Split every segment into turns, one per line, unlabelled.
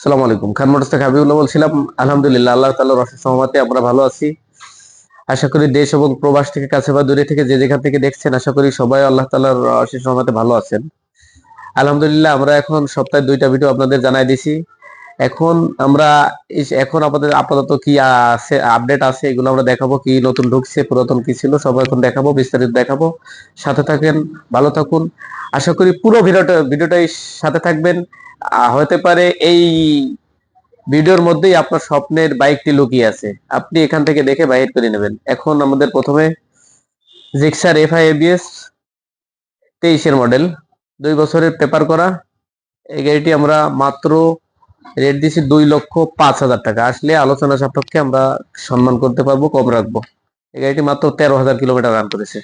আসসালামু আলাইকুম। খান মোটরস থেকে হাবিবুল্লাহ বলছিলাম, আলহামদুলিল্লাহ, আল্লাহ তাল রসের সহমতে আমরা ভালো আছি। আশা করি দেশ এবং প্রবাস থেকে কাছে বা দূরে থেকে যে যেখান থেকে দেখছেন, আশা করি সবাই আল্লাহ তাল রসের সহমতে ভালো আছেন। আলহামদুলিল্লাহ, আমরা এখন সপ্তাহে দুইটা ভিডিও আপনাদের জানাই দিছি। এখন আমরা এখন আমাদের আপাতত কি আছে আপডেট আছে, এগুলো আমরা দেখাবো কি নতুন ঢুকছে, পুরাতন কি ছিল, সব এখন দেখাবো, বিস্তারিত দেখাবো। সাথে থাকেন, ভালো থাকুন। আশা করি পুরো ভিডিওটা ভিডিওটাই সাথে থাকবেন। হতে পারে এই ভিডিওর মধ্যেই আপনার স্বপ্নের বাইকটি লুকিয়ে আছে। আপনি এখান থেকে দেখে বাইর করে নেবেন। এখন আমাদের প্রথমে জিক্সার এফ আই এবিএস তেইশের মডেল। দুই বছরের পেপার করা। এই গাড়িটি আমরা মাত্র রেট দিছি দুই লক্ষ পাঁচ হাজার টাকা। আসলে আলোচনা সাপেক্ষে আমরা সম্মান করতে পারব, কম রাখব। এই গাড়িটি মাত্র তেরো হাজার কিলোমিটার রান করেছে।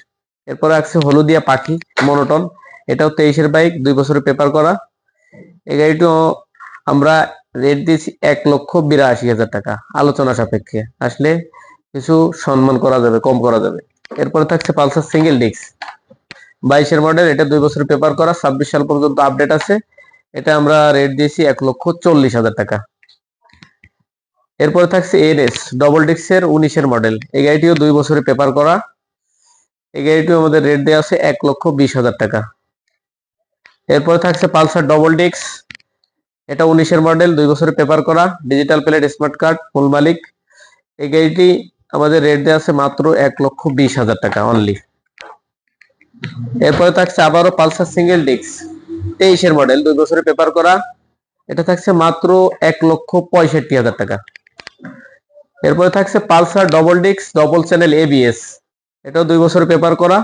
এরপরে আছে হলুদিয়া পাখি মনোটন এটাও তেইশের বাইক দুই বছরের পেপার করা। এই গাড়িটিও আমরা রেট দিয়েছি এক লক্ষ বিরাশি হাজার টাকা, আলোচনা সাপেক্ষে। আসলে কিছু সম্মান করা যাবে, কম করা যাবে। এরপরে থাকছে পালসার সিঙ্গেল ডিস্ক বাইশের মডেল এটা দুই বছর পেপার করা, ছাব্বিশ সাল পর্যন্ত আপডেট আছে। এটা আমরা রেট দিয়েছি এক লক্ষ চল্লিশ হাজার টাকা। এরপরে থাকছে এনএস ডবল ডিস্কের উনিশের মডেল এই গাড়িটিও দুই বছরের পেপার করা। এই গাড়িটিও আমাদের রেট দেওয়া আছে এক লক্ষ বিশ হাজার টাকা। এরপরে থাকছে পালসার ডবল ডিস্ক এটা উনিশের মডেল দুই বছরের পেপার করা। Digital plate smart card full মালিক। এই গাড়িটি আমাদের রেট দেওয়া আছে মাত্র এক লক্ষ বিশ হাজার টাকা অনলি এরপরে থাকছে আবারও পালসার সিঙ্গেল ডিস্ক তেইশের মডেল দুই বছরের পেপার করা। এটা থাকছে মাত্র এক লক্ষ পঁয়ষট্টি হাজার টাকা। এরপরে থাকছে Pulsar double disc double channel ABS এটাও দুই বছরের পেপার করা।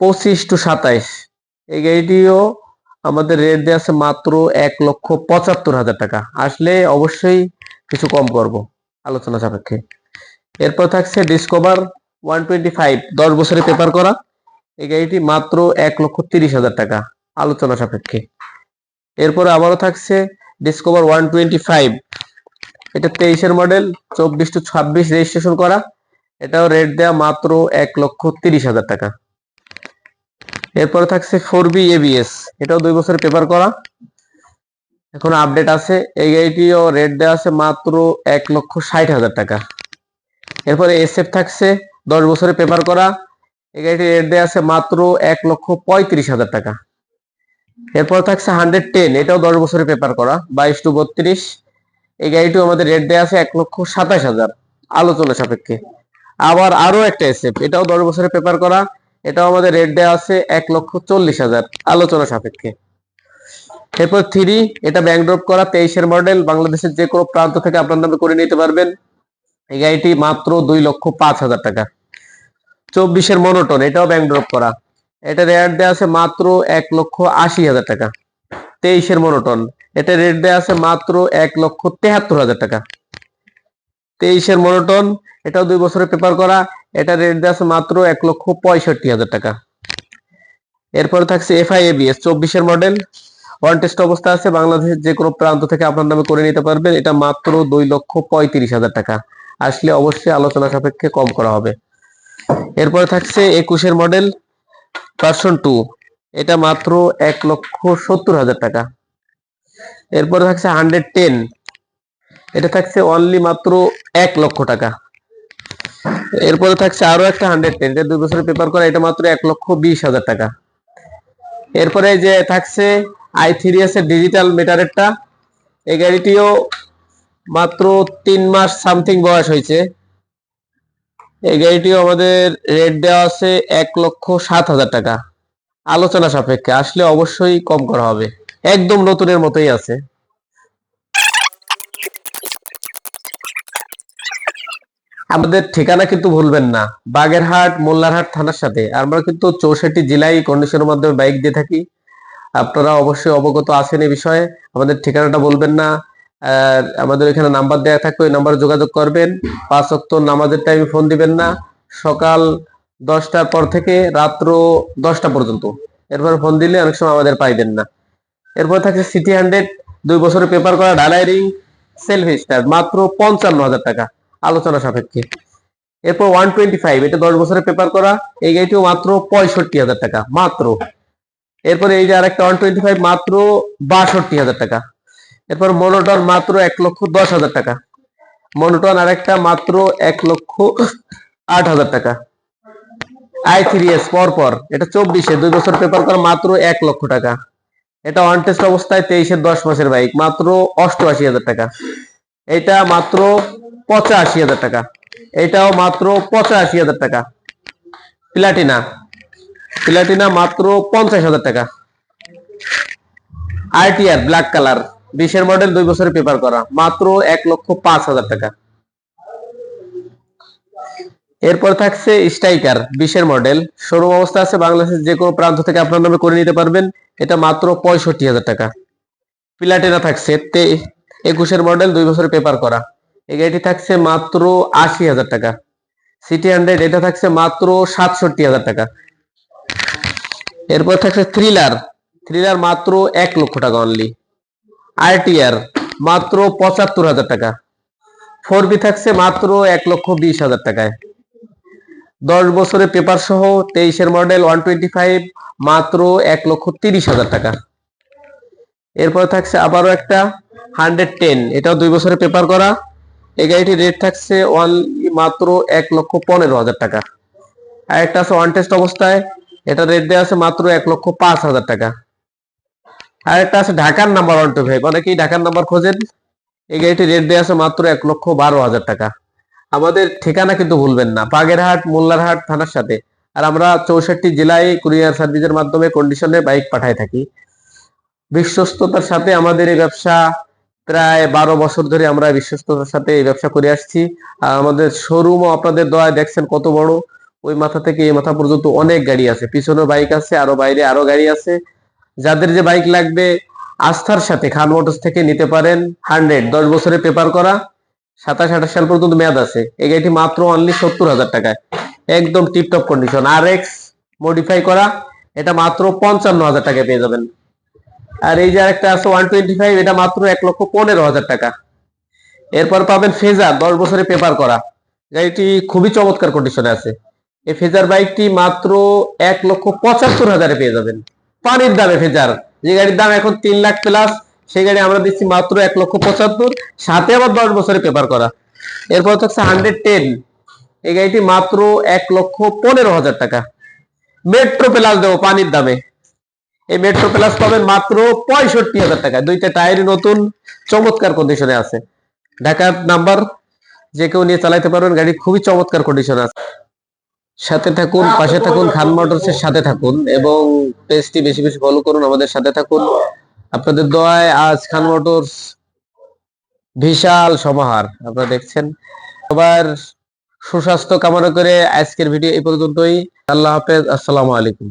পঁচিশ টু সাতাইশ। এই গাড়িটিও আমাদের রেট দেওয়া আছে মাত্র এক লক্ষ পঁচাত্তর হাজার টাকা। আসলে অবশ্যই কিছু কম করব, আলোচনা সাপেক্ষে। এরপর থাকছে ডিসকভার ওয়ান টোয়েন্টি ফাইভ দশ বছরের পেপার করা। এই গাড়িটি মাত্র এক লক্ষ তিরিশ হাজার টাকা, আলোচনা সাপেক্ষে। এরপরে আবারও থাকছে ডিসকভার ওয়ান টোয়েন্টি ফাইভ। এটা তেইশের মডেল চব্বিশ টু ছাব্বিশ রেজিস্ট্রেশন করা। এটাও রেট দেওয়া মাত্র এক লক্ষ তিরিশ হাজার টাকা। এরপরে থাকছে ফোর বি এবিএস এটাও দুই বছরের পেপার করা। এখন আপডেট আছে। এই গাড়িটিও রেট দেওয়া আছে মাত্র এক লক্ষ ষাট হাজার টাকা। এরপরে এসএফ থাকছে, দশ বছরের পেপার করা। এই গাড়িটি রেট দেওয়া আছে মাত্র এক লক্ষ পঁয়ত্রিশ হাজার টাকা। এরপর থাকছে হান্ড্রেড টেন এটাও দশ বছরের পেপার করা, বাইশ টু বত্রিশ। এই গাড়িটিও আমাদের রেট দেওয়া আছে এক লক্ষ সাতাশ হাজার, আলোচনা সাপেক্ষে। আবার আরও একটা এসএফ এটাও দশ বছরের পেপার করা, এটাও আমাদের রেট দেওয়া আছে এক লক্ষ চল্লিশ হাজার, আলোচনা সাপেক্ষে। এরপর থ্রি এটা ব্যাংক ড্রপ করা, তেইশের মডেল বাংলাদেশের যে কোনো প্রান্ত থেকে আপনার নামে করে নিতে পারবেন। এই গাড়িটি মাত্র দুই লক্ষ পাঁচ হাজার টাকা। চব্বিশের মনোটন এটাও ব্যাংক ড্রপ করা। এটা রেট দেওয়া আছে মাত্র এক লক্ষ আশি হাজার টাকা। তেইশের মনোটন এটা রেট দেওয়া আছে মাত্র এক লক্ষ তেহাত্তর হাজার টাকা। তেইশের মনোটন এটাও দুই বছরের পেপার করা এটা রেট দেওয়া আছে মাত্র এক লক্ষ পঁয়ষট্টি হাজার টাকা। এরপরে থাকছে এফআই এবিএস চব্বিশের মডেল ওয়ান টেস্ট অবস্থা আছে, বাংলাদেশের যে কোনো প্রান্ত থেকে আপনার নামে করে নিতে পারবেন, এটা মাত্র দুই লক্ষ পঁয়ত্রিশ হাজার টাকা। আসলে অবশ্যই আলোচনা সাপেক্ষে কম করা হবে। এরপরে থাকছে একুশের মডেল ভার্সন টু এটা মাত্র এক লক্ষ সত্তর হাজার টাকা। এরপরে থাকছে হান্ড্রেড টেন এটা থাকছে অনলি মাত্র এক লক্ষ টাকা। এরপরে থাকছে আরও একটা হান্ড্রেড টেন এটা দুই বছরের পেপার করা, এটা মাত্র এক লক্ষ বিশ হাজার টাকা। এরপরে যে থাকছে আই থ্রি এর ডিজিটাল মিটারেরটা এই গাড়িটিও মাত্র তিন মাস সামথিং বয়স হয়েছে। এই গাড়িটিও আমাদের রেট দেওয়া আছে এক লক্ষ সাত হাজার টাকা। আলোচনা সাপেক্ষে, আসলে অবশ্যই কম করা হবে। একদম নতুনের মতোই আছে। আমাদের ঠিকানা কিন্তু ভুলবেন না। বাগেরহাট, মোল্লারহাট থানার সাথে। আমরা কিন্তু চৌষট্টি জেলায় কন্ডিশনের মাধ্যমে বাইক দিয়ে থাকি। আপনারা অবশ্যই অবগত আছেন এই বিষয়ে। আমাদের ঠিকানাটা বলবেন না। আমাদের এখানে নাম্বার দেওয়া থাকবে, ওই নাম্বারে যোগাযোগ করবেন। পাঁচ অক্ট নামাজের টাইমে ফোন দিবেন না। সকাল দশটার পর থেকে রাত্র দশটা পর্যন্ত। এরপর ফোন দিলে অনেক সময় আমাদের পাইবেন না। এরপর থাকছে সিটি হান্ড্রেড দুই বছরের পেপার করা ডালাই রিং সেলফ স্টার মাত্র পঞ্চান্ন হাজার টাকা আলোচনা সাপেক্ষে। এরপর ওয়ান টোয়েন্টি ফাইভ এটা দশ বছরের পেপার করা, এই গাড়িটিও মাত্র পঁয়ষট্টি হাজার টাকা, মাত্র। এরপরে এই যে আরেকটা ওয়ান টোয়েন্টি ফাইভ মাত্র বাষট্টি হাজার টাকা। এরপর মনোটন মাত্র এক লক্ষ দশ হাজার টাকা। মনোটন আরেকটা মাত্র এক লক্ষ আট হাজার টাকা। আই থ্রি এস পর পর, এটা চব্বিশে, দুই বছর পেপার করা মাত্র এক লক্ষ টাকা। এটা অন টেস্ট অবস্থায় তেইশের দশ মাসের বাইক মাত্র অষ্টআশি হাজার টাকা। এটা মাত্র পঁচাশি হাজার টাকা। এটাও মাত্র পঁচাশি হাজার টাকা। প্লাটিনা প্লাটিনা মাত্র পঞ্চাশ হাজার টাকা। আরটিআর ব্ল্যাক কালার বিশের মডেল দুই বছরের পেপার করা, মাত্র এক লক্ষ পাঁচ হাজার টাকা। এরপর থাকছে স্ট্রাইকার বিশের মডেল শোরুম অবস্থা আছে বাংলাদেশের যে কোনো প্রান্ত থেকে আপনার নামে করে নিতে পারবেন। এটা মাত্র পঁয়ষট্টি হাজার টাকা। প্লাটিনা থাকছে তে, একুশের মডেল দুই বছরের পেপার করা। এই গাড়িটি থাকছে মাত্র আশি হাজার টাকা। সিটি হান্ড্রেড এটা থাকছে মাত্র সাতষট্টি হাজার টাকা। এরপর থাকছে থ্রিলার থ্রিলার মাত্র এক লক্ষ টাকা অনলি আরটিআর, মাত্র পঁচাত্তর হাজার টাকা। ফোর বি থাকছে মাত্র এক লক্ষ বিশ হাজার টাকায়। দশ বছরের পেপার সহ তেইশের মডেল ওয়ান টোয়েন্টি ফাইভ মাত্র এক লক্ষ তিরিশ হাজার টাকা। এরপর থাকছে আবারও একটা হান্ড্রেড টেন এটাও দুই বছরের পেপার করা। এই গাড়িটির রেট থাকছে ওয়ান মাত্র এক লক্ষ পনেরো হাজার টাকা। আর একটা আছে ওয়ান টেস্ট অবস্থায় এটা রেট দেওয়া আছে মাত্র এক লক্ষ পাঁচ হাজার টাকা। আর একটা আছে ঢাকার নাম্বার ওয়ান টু ফাইভ অনেকেই ঢাকার নাম্বার খোঁজেন। এই গাড়িটি রেট দেওয়া আছে মাত্র এক লক্ষ বারো হাজার টাকা। আমাদের ঠিকানা কিন্তু ভুলবেন না। বাগেরহাট, মোল্লারহাট থানার সাথে। আর আমরা চৌষট্টি জেলায় কুরিয়ার সার্ভিসের মাধ্যমে কন্ডিশনে বাইক পাঠায় থাকি। বিশ্বস্ততার সাথে আমাদের এই ব্যবসা প্রায় বারো বছর ধরে আমরা বিশ্বস্ততার সাথে এই ব্যবসা করে আসছি। আর আমাদের শোরুমও আপনাদের দয়া দেখছেন কত বড়। ওই মাথা থেকে এই মাথা পর্যন্ত অনেক গাড়ি আছে। পিছনে বাইক আছে, আরও বাইরে আরও গাড়ি আছে। যাদের যে বাইক লাগবে, আস্থার সাথে খান মোটরস থেকে নিতে পারেন হান্ড্রেড, দশ বছরের পেপার করা, সাতাশ, আঠাশ সাল পর্যন্ত মেয়াদ আছে। এই গাড়িটি মাত্র অনলি সত্তর হাজার টাকায়। একদম টিপটপ কন্ডিশন আর এক্স মডিফাই করা, এটা মাত্র পঞ্চান্ন হাজার টাকায় পেয়ে যাবেন। আর এই যে আরেকটা আছে ওয়ান টোয়েন্টি ফাইভ এটা মাত্র এক লক্ষ পনেরো হাজার টাকা। এরপর পাবেন ফেজার, দশ বছরে পেপার করা। গাড়িটি খুবই চমৎকার কন্ডিশনে আছে। এই ফেজার বাইকটি মাত্র এক লক্ষ পঁচাত্তর হাজারে পেয়ে যাবেন। পানির দামে ফেজার যে গাড়ির দাম এখন তিন লাখ প্লাস সেই গাড়ি আমরা দিচ্ছি মাত্র এক লক্ষ পঁচাত্তর, সাথে আবার দশ বছরের পেপার করা। এরপর থাকছে হান্ড্রেড টেন এই গাড়িটি মাত্র এক লক্ষ পনেরো হাজার টাকা। মেট্রো প্লাস দেবো পানির দামে। এই মেট্রো প্লাস পাবেন মাত্র পঁয়ষট্টি হাজার টাকা। দুইটা টায়ারই নতুন, চমৎকার কন্ডিশনে আছে। ঢাকার নাম্বার যে কেউ নিয়ে চালাইতে পারবেন, গাড়ি খুবই চমৎকার কন্ডিশনে আছে। সাথে থাকুন পাশে থাকুন খান মোটরস এর সাথে থাকুন এবং পেজটি বেশি বেশি ফলো করুন আমাদের সাথে থাকুন। আপনাদের দোয়ায় আজ খান মোটরস বিশাল সমাহার আপনারা দেখছেন। সবার সুস্বাস্থ্য কামনা করে আজকের ভিডিও এই পর্যন্তই। আল্লাহ হাফেজ আসসালামু আলাইকুম।